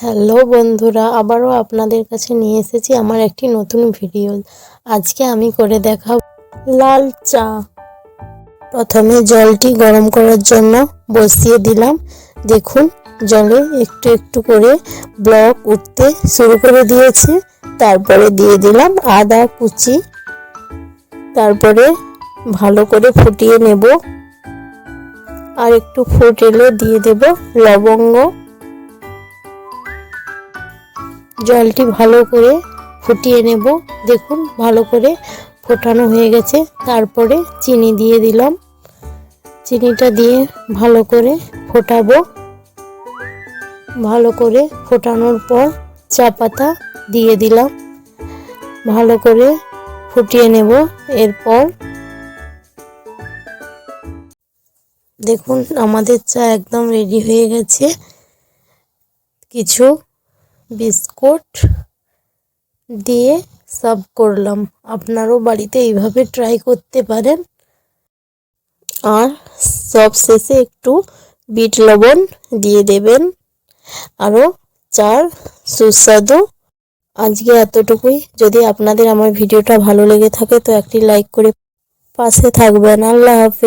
Hello বন্ধুরা, আবারও আপনাদের কাছে নিয়ে এসেছি আমার একটি নতুন ভিডিও। আজকে আমি করে দেখাব লাল চা। প্রথমে জলটি গরম করার জন্য বসিয়ে দিলাম। দেখুন, জলে একটু একটু করে ব্লক উঠতে শুরু করে দিয়েছে। তারপরে দিয়ে দিলাম আদা কুচি। তারপরে ভালো করে ফুটিয়ে নেব। আর একটু ফুট এলে দিয়ে দেব লবঙ্গ। জলটি ভালো করে ফুটিয়ে নেব। দেখুন, ভালো করে ফোটানো হয়ে গেছে। তারপরে চিনি দিয়ে দিলাম। চিনিটা দিয়ে ভালো করে ফোটাবো। ভালো করে ফোটানোর পর চা পাতা দিয়ে দিলাম। ভালো করে ফুটিয়ে নেব। এরপর দেখুন, আমাদের চা একদম রেডি হয়ে গেছে। কিছু বিস্কুট দিয়ে সার্ভ করলাম। আপনারও বাড়িতে এইভাবে ট্রাই করতে পারেন। আর সব শেষে একটু বিট লবণ দিয়ে দেবেন। আরও চার সুস্বাদু। আজকে এতটুকুই। যদি আপনাদের আমার ভিডিওটা ভালো লেগে থাকে তো একটি লাইক করে পাশে থাকবেন। আল্লাহ হাফেজ।